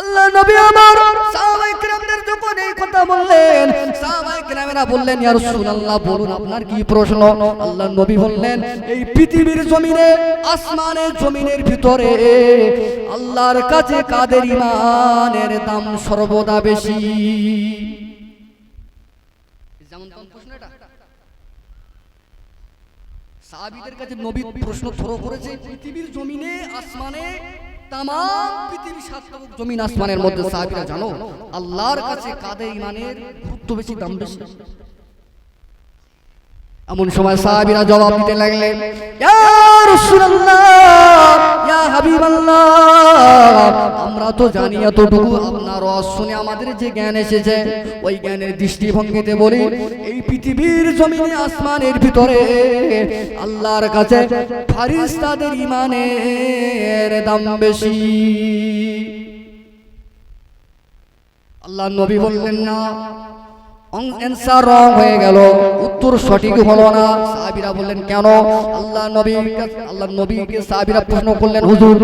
আল্লাহ নবী আমার সাহাবায়ে কেরামদের যখন এই কথা বললেন, সাহাবায়ে কেরামেরা বললেন, ইয়া রাসূলুল্লাহ, বলুন আপনার কি প্রশ্ন? আল্লাহ নবী বললেন, এই পৃথিবীর জমিনে, আসমানের জমিনের ভিতরে আল্লাহর কাছে কাদের ইমানের দাম সর্বদা বেশি? যেমন তেমন প্রশ্ন এটা? সাহাবীদের কাছে নবী প্রশ্ন থ্রো করেছে, পৃথিবীর জমিনে, আসমানে তাম পৃথিবী সাতটাবুক জমিন আসমানের মধ্যে সাহাবিরা জানো, আল্লাহর কাছে কাদের ইমানের গুরুত্ব বেশি, দাম বেশি? এমন সময় সাহাবিরা জবাব দিতে লাগলেন, ইয়া রাসূলুল্লাহ, ইয়া হাবিবাল্লাহ আমরা তো জানি এতটুকু আপনার রস শুনে আমাদের যে জ্ঞান এসেছে, ওই জ্ঞানের দৃষ্টিভঙ্গিতে বলি, এই পৃথিবীর জমিনে, আসমানের ভিতরে, আল্লাহর কাছে ফারিস্তাদের ইমানের দাম বেশি। আল্লাহ নবী বললেন না অ্যান্সার রং হয়ে গেল। উত্তর সঠিক হলো না। সাহাবীরা বললেন কেন? আল্লাহ নবী আল্লাহ নবীকে সাহাবীরা প্রশ্ন করলেন হুজুর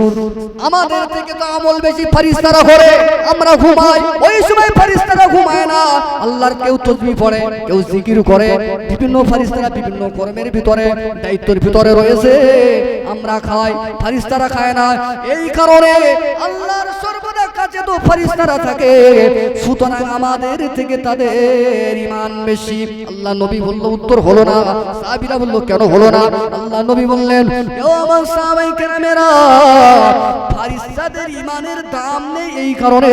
আমাদের থেকে তো আমল বেশি ফারিস্তারা করে আমরা ঘুমাই। ওই সময় ফারিস্তারা ঘুমায় না। আল্লাহর কেউ তসবিহ পড়ে কেউ জিকির করে। বিভিন্ন ফারিস্তারা বিভিন্ন কর্মের ভিতরে দায়িত্বের ভিতরে রয়েছে। আমরা খাই ফারিস্তারা খায় না। এই কারণে আল্লাহর কাছে তো ফারিস্তারা থাকে, সুতরাং আমাদের থেকে তাদের ইমান বেশি। আল্লাহ নবী বলল, উত্তর হলো না। সাহাবীরা বলল, কেন হলো না? আল্লাহ নবী বললেন ও আমার সাহাবাই কেরামেরা ফারিস্তাদের ইমানের দাম নেই এই কারণে।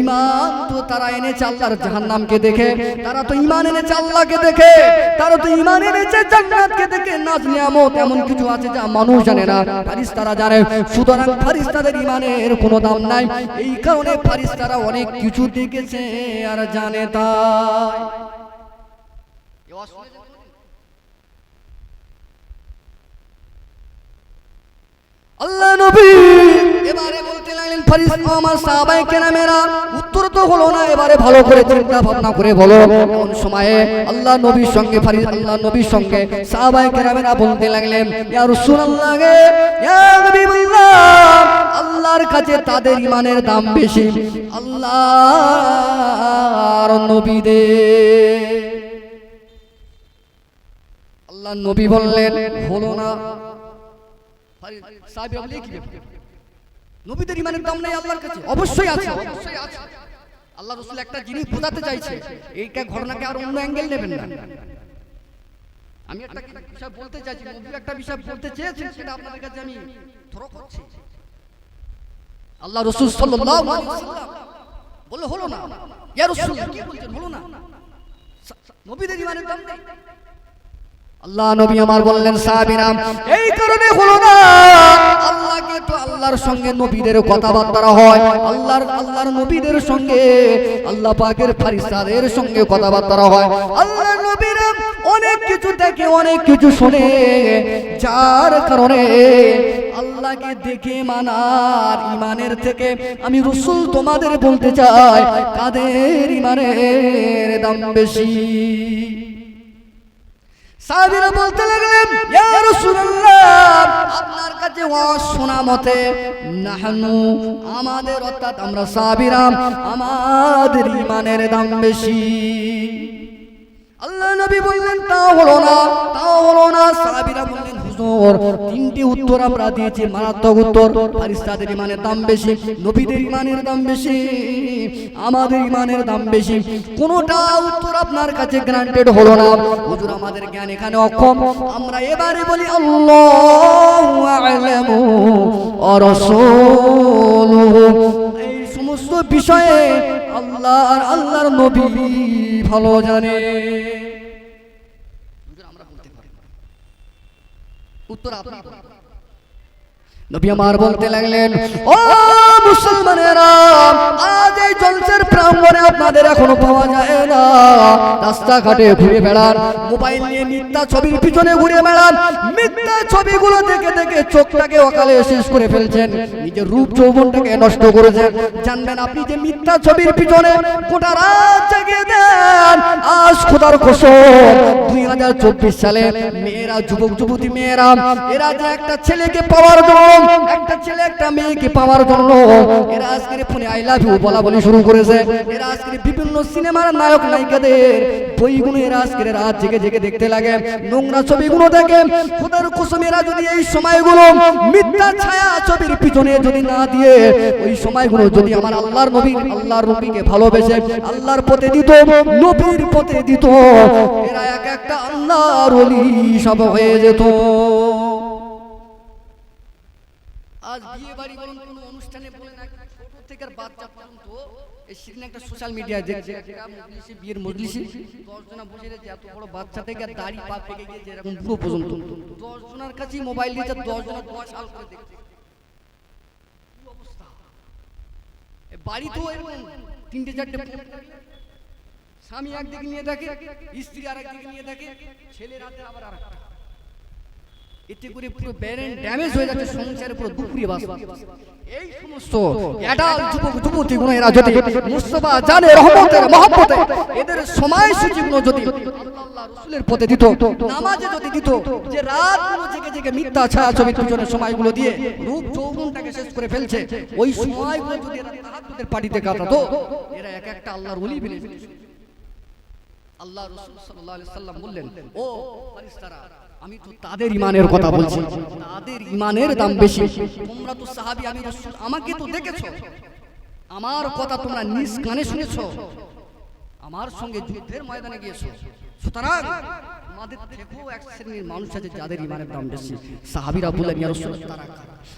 ইমান তো তারা এনেছে আল্লাহর জাহান্নামকে দেখে, তারা তো ইমান এনেছে আল্লাহকে দেখে, তারা তো ইমান এনেছে জান্নাতকে দেখে। নাজ নিয়ামত এমন কিছু আছে যা মানুষ জানে না ফারিস্তারা জানে। সুতরাং ফারিস্তাদের ইমানের কোনো দাম নাই। এই কারণে ফারিস্তারা অনেক কিছু দেখেছে আর জানে তাই। আল্লাহ নবী। এবারে বলতে লাগলেন আমার উত্তর তো হলো না, এবারে ভালো করে চিন্তা ভাবনা করে বলো। কোন সময়ে আল্লাহ নবীর সঙ্গে আল্লাহ নবীর সঙ্গে বলতে লাগলেন, ইয়া রাসূলুল্লাহ গে, ইয়া আল্লাহর কাছে তাদের ইমানের দাম বেশি। আল্লাহর নবীদের আল্লাহ নবী বললেন, হলো না। সাহাবী বলে কি? নবীদের ইমানের দাম নেই আল্লাহর কাছে। অবশ্যই আছে অবশ্যই আছে। আল্লাহ রসুল একটা জিনিস বোঝাতে চাইছে এইটা ঘটনাকে আর অন্য অ্যাঙ্গেল নেবেন না। আমি একটা বিষয় বলতে চাইছি নবী একটা বিষয় বলতে চেয়েছেন সেটা আপনাদের কাছে আমি থ্রো করছি। আল্লাহ রসুল সাল্লাল্লাহু আলাইহি ওয়াসাল্লাম বলে হলো না। ইয়া রাসূল কি বলছেন? হলো না। নবীদের ইমানের দাম নেই। আল্লাহ নবী আমার বললেন, সাহাবীরা, এই কারণে হলো না। আল্লাহকে তো আল্লাহর সঙ্গে নবীদের কথাবার্তা হয়। আল্লাহর আল্লাহর নবীদের সঙ্গে, আল্লাহ পাকের ফারিস্তাদের সঙ্গে কথাবার্তা হয়। আল্লাহর নবীরা অনেক কিছু দেখে, অনেক কিছু শুনে। যার কারণে আল্লাহকে দেখে মানার ইমানের থেকে আমি রসুল তোমাদের বলতে চাই, কাদের ইমানের দাম বেশি? সাহাবীরা বলতে লাগলেন আপনার কাছে ওয়াজ শোনা মতে নাহনু আমাদের, অর্থাৎ আমরা সাহাবীরা, আমাদের ইমানের দাম বেশি। আল্লাহ নবী বললেন, তা হলো না, তা হলো না। সাহাবীরা বললেন, হুজুর, তিনটি উত্তর আমরা দিয়েছি, মারাত্মক উত্তর ফারিস্তাদের ইমানের দাম বেশি, নবীদের ইমানের দাম বেশি। আমাদের ইমানের দাম বেশি। কোনোটা উত্তর আপনার কাছে গ্রান্টেড হলো না। হুজুর আমাদের জ্ঞান এখানে অক্ষম। আমরা এবারে বলি আল্লাহু আ'লামু ওয়া রাসূলুহু। এই সমস্ত বিষয়ে আল্লাহ আর আল্লাহর নবী ভালো জানে। হুজুর, আমরা বলতে পারি উত্তর আপনি বলুন। নবী আমার বলতে লাগলেন ও মুসলমানেরা আজ এই জলসের প্রাঙ্গণে আপনাদের এখনও পাওয়া যায় না। রাস্তাঘাটে ঘুরে বেড়ান মোবাইল নিয়ে মিথ্যা ছবির পিছনে ঘুরে বেড়ান মিথ্যা ছবিগুলো দেখে দেখে চোখটাকে অকালে শেষ করে ফেলছেন নিজের রূপ যৌবনটাকে নষ্ট করেছেন। জানবেন আপনি যে মিথ্যা ছবির পিছনে গোটা রাত জাগিয়ে দেন। আজ খোদার কসম দুই হাজার চব্বিশ সালে মেয়েরা যুবক যুবতী মেয়েরা এরা যে একটা ছেলেকে পাওয়ার জন্য একটা ছেলে, একটা মেয়েকে পাওয়ার জন্য এরা আজকের ফোনে আই লাভ ইউ বলা বলি শুরু করেছে। এরা আজকের বিভিন্ন সিনেমার নায়ক নায়িকাদের বইগুলো এরা আজকের রাত জেগে জেগে দেখতে লাগে। নোংরা ছবিগুলো দেখে খোদার কসম এরা যদি এই সময়গুলো মিথ্যা ছায়া ছবির পিছনে যদি না দিয়ে, ওই সময়গুলো যদি আমার আল্লাহর নবী, আল্লাহর নবীকে ভালোবেসে, আল্লাহর পথে দিত, নবীর পথে দিত, এরা এক একটা আল্লাহর ওলি সব হয়ে যেত। আজ বিয়ে বাড়ি বলুন কোনো অনুষ্ঠানে বলে না ছোট থেকে আর বাচ্চা পর্যন্ত এই সেদিন একটা সোশ্যাল মিডিয়ায় দেখছে। একটা মজলিসে বসে রয়েছে। এত বড় বাচ্চা থেকে আর দাড়ি পা পেকে গিয়েছে এরকম পুরো পর্যন্ত। কাছেই মোবাইল দিয়েছে দশ জনা দশ সাল করে দেখছে। বাড়িতেও এরকম, তিনটে চারটে স্বামী একদিকে নিয়ে থাকে স্ত্রী আর একদিকে নিয়ে থাকে ছেলের হাতে আবার আর একটা এতে করে পুরো ব্যারেন ড্যামেজ হয়ে যাচ্ছে সংসারে পুরো দুপুরি বাস। এই সমস্ত অ্যাডাল যুবক যুবতী গুলো এরা যদি মুস্তফা জানে রহমতের মহব্বতে এদের সময় সূচিগুলো যদি রাসূলের পথে দিত নামাজে যদি দিত যে রাতগুলো জেগে জেগে মিথ্যা ছায়া ছবির পিছনে সময়গুলো দিয়ে রূপ যৌবনটাকে শেষ করে ফেলছে ওই সময়গুলো যদি এরা তাহাজ্জুদের পার্টিতে কাটাতো এরা এক একটা আল্লাহর ওলি বলে আল্লাহ রসুল সাল্লাল্লাহু আলাইহি সাল্লাম বললেন ও ফারিস্তারা আমি তো তাদের ইমানের কথা বলছি। তাদের ইমানের দাম বেশি। তোমরা তো সাহাবী, আমি আমাকে তো দেখেছ। আমার কথা তোমরা নিজ কানে শুনেছো। আমার সঙ্গে যুদ্ধের ময়দানে গিয়েছো। সুতরাং আমাদের থেকেও এক শ্রেণির মানুষ আছে যাদের ইমানের দাম বেশি। সাহাবীরা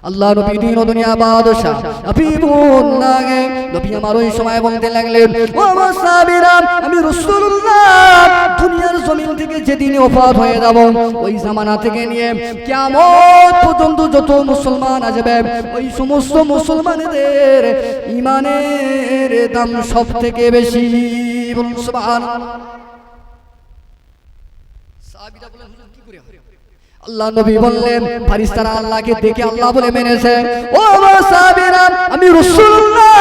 আল্লাহ নবী দিন দুনিয়া বাদশা আমার ওই সময় বলতে লাগলেন আমি দুনিয়ার জমিন থেকে যেদিন ওফাত হয়ে যাব, ওই জামানা থেকে নিয়ে কিয়ামত পর্যন্ত যত মুসলমান আসবে, ওই সমস্ত মুসলমানদের ইমানের দাম সব থেকে বেশি। বলুন, সুবহানাল্লাহ সাহাবীরা বলেন হুজুর কি করে হয় আল্লাহ নবী বললেন ফারিস্তারা আল্লাহকে দেখে আল্লাহ বলে মেনেছে। ও আমি রাসূলুল্লাহ।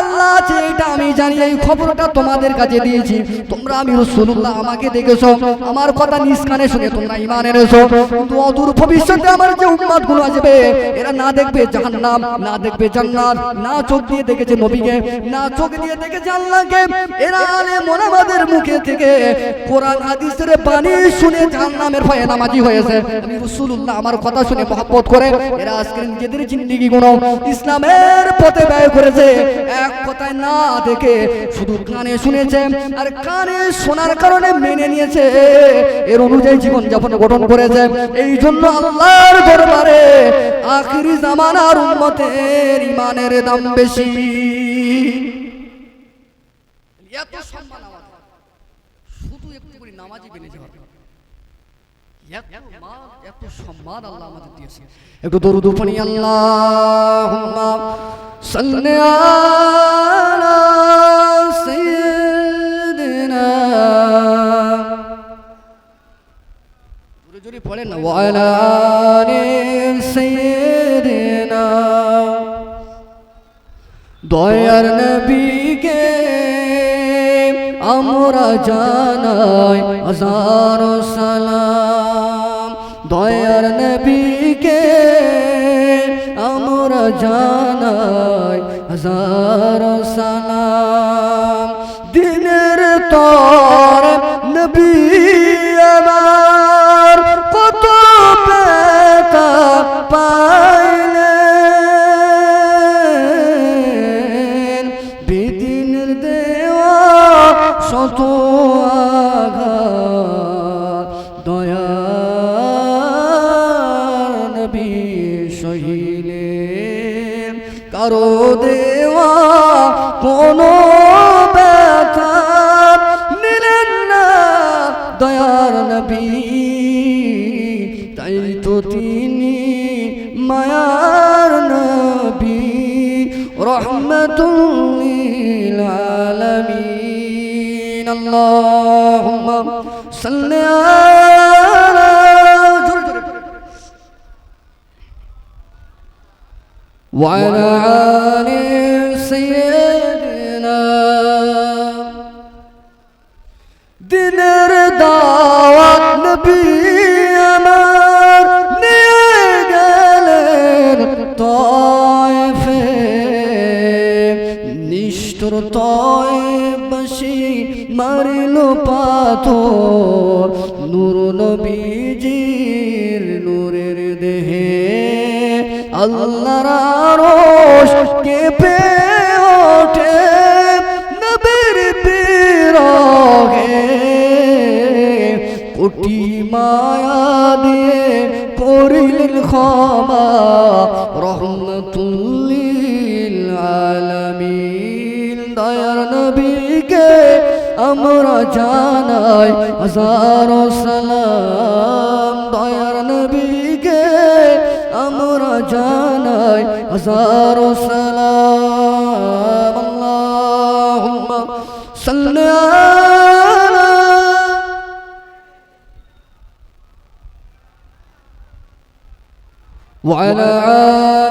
আল্লাহ আছে এটা আমি জানি, এই খবরটা তোমাদের কাছে দিয়েছি। তোমরা আমি রাসূলুল্লাহ, আমাকে দেখেছ। আমার কথা নিজ কানে শুনে তোমরা ঈমান এনেছো। কিন্তু অদূর ভবিষ্যতে আমার যে উম্মতগুলো আসবে, এরা না দেখবে জাহান্নাম, না দেখবে জান্নাত, না চোখ দিয়ে দেখেছে নবীকে, না চোখ দিয়ে দেখেছে আল্লাহকে। এরা আলে মোনামাদের মুখে থেকে কোরআন, হাদিসের বাণী শুনে জাহান্নামের ভয়ে নামাজি হয়েছে। আমার কথা শুনে মহব্বত করে এরা আজকে নিজেদের জিন্দেগি গুলো ইসলামের পথে ব্যয় করেছে। এক কথায় না দেখে শুধু কানে শুনেছে আর কানে শোনার কারণে মেনে নিয়েছে। এর অনুযায়ী জীবন যাপন গঠন করেছে। এই জন্য আল্লাহর দরবারে আখিরি জামানার উম্মতের ইমানের দাম বেশি। এত সম্মান শুধু একটু করে নামাজি বেনে যাওয়া। এত এত সম্মান আল্লাহ আমাদের দিয়েছে একটু দরুদ পড়ি আল্লাহুম্মা সাল্লি আলা সাইয়্যিদিনা। জোরে জোরে পড়েন না ওয়ালা সাইয়্যিদিনা। দয়ার নবীকে আমরা জানাই হাজার সালাম। দয়ার নবীকে আমরা জানাই হাজার رحمة للعالمين. اللهم صل على وعلى آل سيدنا دين رضا نبي নিষ্ঠুর তয়বাসী মারিল পাথর। নূর নবীজির নূরের দেহে আল্লাহর কেঁপে ওঠে নবীর বিরহে। কোটি মায়া দিয়ে করিলেন ক্ষমা রহমতুল্লিল নবীকে আমরা জানাই হাজারো সালাম দয়ার নবীকে আমরা জানাই হাজারো সালাম আল্লাহুম্মা সাল্লি আলা وعلى آل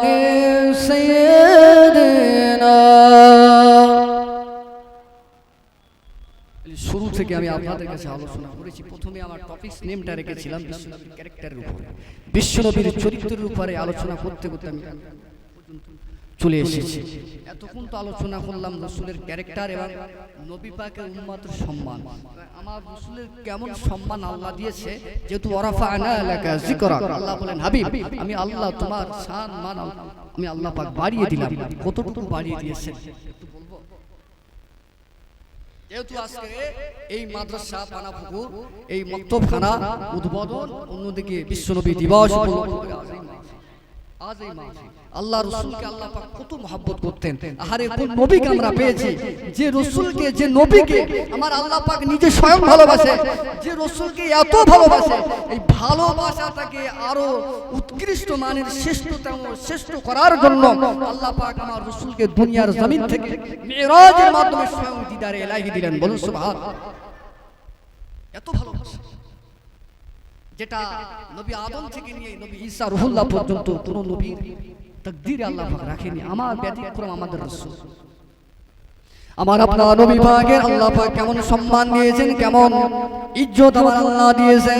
থেকে আমি আপনাদের কাছে আলোচনা করেছি। প্রথমে আমার টপিকস নেমটা রেখেছিলাম বিশ্বনবীর ক্যারেক্টারের উপরে। বিশ্বনবীর চরিত্রের উপরে আলোচনা করতে করতে আমি চলে এসেছি। এতক্ষণ তো আলোচনা করলাম রসুলের ক্যারেক্টার এবং নবী পাকের উম্মাতের সম্মান। আমার রসুলের কেমন সম্মান আল্লাহ দিয়েছে? যেহেতু ওরাফা আনা এলাকা জিকরা আল্লাহ বলেন, হাবিব, আমি আল্লাহ তোমার শান মান আমি আল্লাহ পাক বাড়িয়ে দিলাম। কতটুকু বাড়িয়ে দিয়েছে যেহেতু আজকে এই মাদ্রাসা পানাপুকুর এই মক্তবখানা উদ্বোধন অন্যদিকে বিশ্বনবী দিবস আজ এই মাহফিল। আল্লাহ রসুলকে আল্লাহ পাক কত মহাব্বত করতেন। আহারে কোন নবীকে আমরা পেয়েছি যে রসুলকে যে নবীকে আমার আল্লাহ পাক নিজে স্বয়ং ভালোবাসে যে রসুলকে এত ভালোবাসে এই ভালোবাসাটাকে আরও উৎকৃষ্ট মানের শ্রেষ্ঠতম শ্রেষ্ঠ করার জন্য আল্লাহ পাক আমার রসুলকে দুনিয়ার জমিন থেকে মেরাজের মাধ্যমে স্বয়ং দিদারে এলাহি দিলেন। বলুন সুবহান। এত ভালোবাসা যেটা নবী আদম থেকে নিয়ে নবী ঈসা রুহুল্লাহ পর্যন্ত কোন নবী তাকদীরে আল্লাহ পাক রাখেনি আমার ব্যতিক্রম আমাদের রাসূল। আমার আপনার নবী পাকের আল্লাহ পাক কেমন সম্মান দিয়েছেন কেমন ইজ্জত আমার আল্লাহ দিয়েছেন?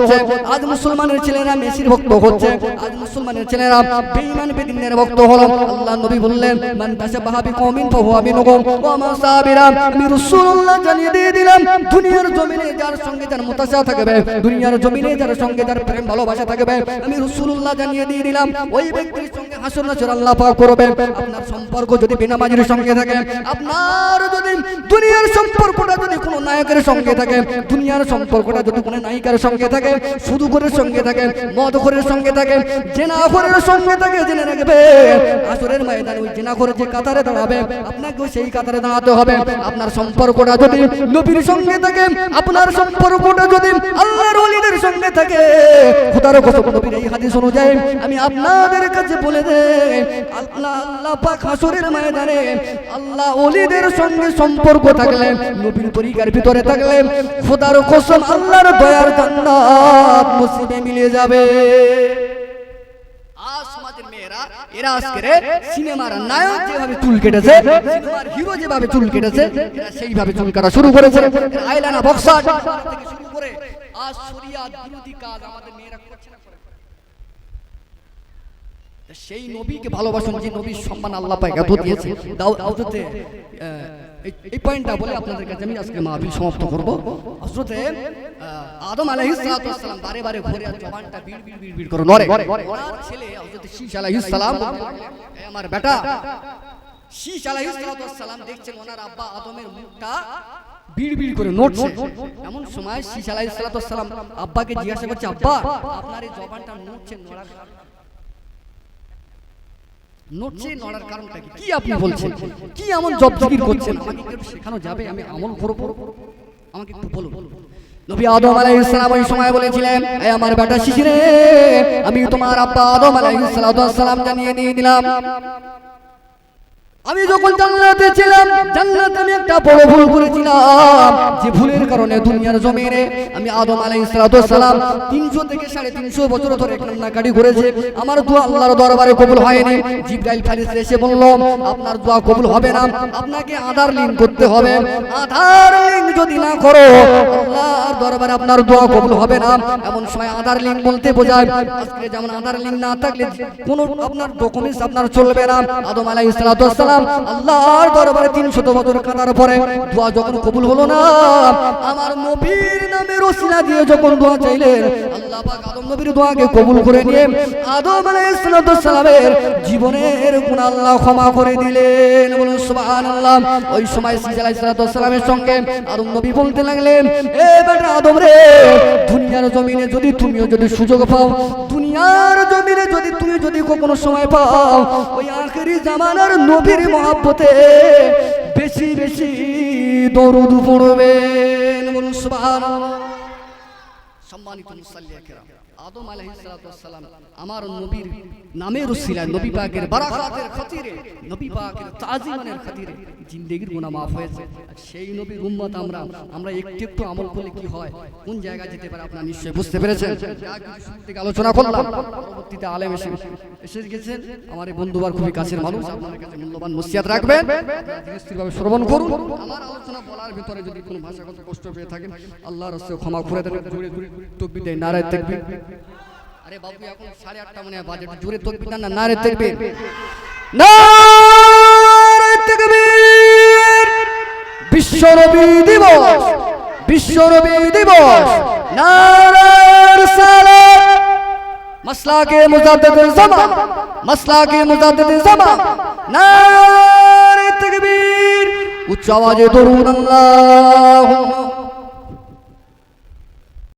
আজ মুসলমানের ছেলেরা মেসির ভক্ত হচ্ছে আজ মুসলমানের ছেলেরা বেঈমান বেদিনের ভক্ত হলো। আল্লাহ নবী বললেন মান তাশাবাহা বিকওমিন ফাহুয়া মিনহুম ওয়া মা সাবিরা। আমি রাসূলুল্লাহ জানিয়ে দিয়ে দিলাম দুনিয়ার জমিনে যার সঙ্গে যার মুতাশা থাকবে দুনিয়ার জমিনে যার সঙ্গে যার প্রেম ভালোবাসা থাকবে আমি রাসূলুল্লাহ জানিয়ে দিয়ে দিলাম ওই ব্যক্তির সঙ্গে হাসর নাসর আল্লাহ পাক করবে আপনার সম্পর্ক যদি বেনামাজির সঙ্গে থাকে আপনার যদি দুনিয়ার নায়কের সঙ্গে থাকে, দুনিয়ার সম্পর্কটা যদি কোনো নায়িকার সঙ্গে থাকে সুদুকরের সঙ্গে থাকে, মদখরের সঙ্গে থাকে, জেনাখরের সঙ্গে থাকে, জেনে রাখবে। আসরের ময়দানে ওই জেনাখরের যে কাতারে দাঁড়াবে, আপনাকেও সেই কাতারে দাঁড়াতে হবে। আপনার সম্পর্কটা যদি নবীর সঙ্গে থাকে, আপনার সম্পর্কটা যদি আল্লাহর ওলিদের সঙ্গে থাকে, খোদার কসম নবীর এই হাদিস অনুযায়ী আমি আপনাদের কাছে বলে দেই, আল্লাহ আল্লাহ পাক হাসরের ময়দানে আল্লাহ ওলিদের সঙ্গে সম্পর্ক থাকলে নবীর তরিকার ভিতরে থাকলে খোদার কসম আল্লাহর দয়ার জান্নাত নসিবে মিলে যাবে। এরা সিনেমার নায়ক যেভাবে চুল কেটেছে সিনেমার হিরো যেভাবে চুল কেটেছে এরা সেইভাবে চুল কাটা শুরু করেছে। এরা আইলানা বক্সা থেকে শুরু করে আজ শরিয়াত বিরোধী কাজ আমাদের মেয়েরা করছে না সেই নবীকে ভালোবাসুন যে নবীর সম্মান আল্লাহ এত দিয়েছে। এই পয়েন্টটা বলে আপনাদের কাছে আমি আজকে মাহফিল সমাপ্ত করব। হজরতে আদম আলাইহিস সালাতু সালাম বারে বারে ঘুরে জবানটা বিড় বিড় বিড় বিড় করে নড়ে। ওনার ছেলে হজরতে শীশ আলাইহিস সালাম এ আমার বেটা শীষ আলাইহিস সালাতু সালাম দেখছেন ওনার আব্বা আদমের মুখটা বিড় বিড় করে নড়ছে। এমন সময় শীষ আলাইহিস সালাতু সালাম আব্বাকে জিজ্ঞাসা করছে আব্বা আপনার এই জবানটা নড়ছে নড়ার নড়ছে নড়ার কারণটা কি? কি আপনি বলছেন? কি এমন জব জিকির করছেন? আমাকে একটু শেখানো যাবে? আমি আমল করব? আমাকে একটু বলুন। নবী আদম আলাইহিস সালাম ওই সময় বলেছিলেন আমার বেটা শিশিরে আমি তোমার আব্বা আদম আলাইহিস সালাম জানিয়ে দিয়ে দিলাম। আমি যখন জান্নাতে ছিলাম, জান্নাতে আমি একটা বড় ভুল করেছিলাম। যে ভুলের কারণে দুনিয়ার জমিনে আমি আদম আলাইহিস সালাম তিনশো থেকে সাড়ে তিনশো বছর ধরে কান্নাকাটি করেছে। আমার দোয়া আল্লাহর দরবারে কবুল হয়নি। জিব্রাইল ফারিস এসে বলল, আপনার দোয়া কবুল হবে না। আপনাকে আধার লিঙ্ক করতে হবে। আধার লিঙ্ক যদি না করো, আল্লাহর দরবারে আপনার দোয়া কবুল হবে না। এমন সময় আধার লিঙ্ক বলতে বোঝায়, আজকে যেমন আধার লিঙ্ক না থাকলে কোনো আপনার ডকুমেন্টস আপনার চলবে না। আদম আলাইহিস সালাম আল্লাহর দরবারে তিনশত বছর কাটার পরে দোয়া যখন কবুল হলো না আমার নবীর নামের ওসিলা দিয়ে যখন দোয়া চাইলেন, আল্লাহ পাক আদম নবীর দোয়াকে কবুল করে নিয়ে আদম আলাইহিস সালামের জীবনের আল্লাহ ক্ষমা করে দিলেন। বলুন সুবহানাল্লাহ। ওই সময় সিজা আলাইহিস সালামের সঙ্গে আদম নবী বলতে লাগলেন, এ বেটা আদম রে, দুনিয়ার জমিনে যদি তুমিও যদি সুযোগ পাও, দুনিয়ার জমিনে যদি তুমি যদি কোনো সময় পাও, ওই আখেরি জামানার নবীর মহাব্বতে বেশি বেশি দরুদ পড়বেন বলুন সুবহানাল্লাহ সম্মানিত মুসাল্লিয়া কেরাম। আদম আলাইহিস সালাম আমার নবীর নামের উসিলায় নবী পাকের বারাকাতের খাতিরে নবী পাকের তাজিমানের খাতিরে জিন্দেগির গুনাহ মাফ হয়েছে। আর সেই নবীর উম্মত আমরা আমরা একটু একটু আমল করলে কি হয়? কোন জায়গায় যেতে পারে আপনারা নিশ্চয়ই বুঝতে পেরেছেন? থেকে আলোচনা করলাম পরবর্তীতে আলেম এসে এসে গেছেন। আমার এই বন্ধুবার খুবই কাছের মানুষ আপনাদের কাছে মূল্যবান নসিহত রাখবেন। ধীরস্থিরভাবে শ্রবণ করুন। আমার আলোচনা বলার ভিতরে যদি কোনো ভাষাগত কষ্ট পেয়ে থাকেন আল্লাহর রাস্তায় ক্ষমা করে জোরে তকবির দেয় নারায় দেখবি আরে বাবু এখন সাড়ে আটটা মানে বাজে একটু জোরে তকবির দেন না নারে দেখবে নারে তাকবীর। বিশ্ব নবী দিবস বিশ্ব নবী দিবস। নারার সালাম মাসলাকে মুজাদ্দিদুল জামান মাসলাকে মুজাদ্দিদুল জামান নারে তাকবীর। উচ্চ আওয়াজে দরুদ আল্লাহুম্মা।